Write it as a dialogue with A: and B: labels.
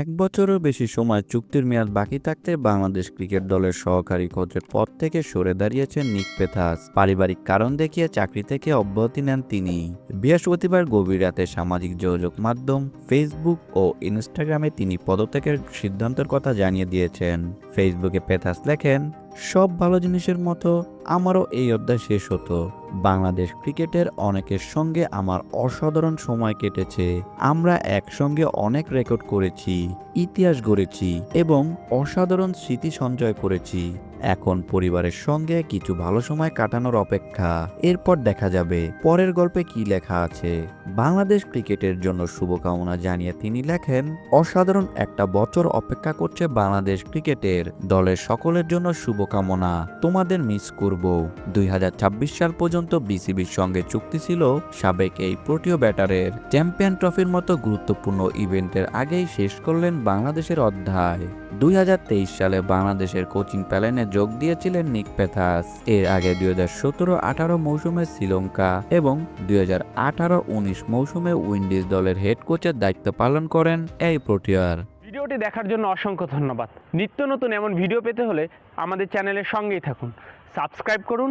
A: এক বছরেরও বেশি সময় চুক্তির মেয়াদ বাকি থাকতে বাংলাদেশ ক্রিকেট দলের সহকারী কোচের পদ থেকে সরে দাঁড়িয়েছেন নিক পেথাস। পারিবারিক কারণ দেখিয়ে চাকরি থেকে অব্যাহতি নেন তিনি। বৃহস্পতিবার গভীর রাতে সামাজিক যোগাযোগ মাধ্যম ফেসবুক ও ইনস্টাগ্রামে তিনি পদত্যাগের সিদ্ধান্তের কথা জানিয়ে দিয়েছেন। ফেসবুকে পেথাস লেখেন, সব ভালো জিনিসের মতো আমারও এই অধ্যায় শেষ হতো। বাংলাদেশ ক্রিকেটের অনেকের সঙ্গে আমার অসাধারণ সময় কেটেছে। আমরা একসঙ্গে অনেক রেকর্ড করেছি, ইতিহাস গড়েছি এবং অসাধারণ স্মৃতি সঞ্চয় করেছি। এখন পরিবারের সঙ্গে কিছু ভালো সময় কাটানোর অপেক্ষা। এরপর দেখা যাবে পরের গল্পে কি লেখা আছে। বাংলাদেশ ক্রিকেটের জন্য শুভকামনা জানিয়ে তিনি লেখেন, অসাধারণ একটা বছর অপেক্ষা করছে বাংলাদেশ ক্রিকেটের। দলের সকলের জন্য শুভকামনা। তোমাদের মিস করব। দুই হাজার ছাব্বিশ সাল পর্যন্ত বিসিবির সঙ্গে চুক্তি ছিল সাবেক এই প্রোটিও ব্যাটারের। চ্যাম্পিয়ন ট্রফির মতো গুরুত্বপূর্ণ ইভেন্টের আগেই শেষ করলেন বাংলাদেশের অধ্যায়। দুই হাজার তেইশ সালে বাংলাদেশের কোচিং প্যালেনে যোগ দিয়েছিলেন নিক পেথাস। এর আগে দুই হাজার সতেরো আঠারো মৌসুমে শ্রীলঙ্কা এবং দুই হাজার আঠারো উনিশ মৌসুমে উইন্ডিজ দলের হেড কোচের দায়িত্ব পালন করেন এই প্রোটিয়ার।
B: ভিডিওটি দেখার জন্য অসংখ্য ধন্যবাদ। নিত্য নতুন এমন ভিডিও পেতে হলে আমাদের চ্যানেলের সঙ্গেই থাকুন। সাবস্ক্রাইব করুন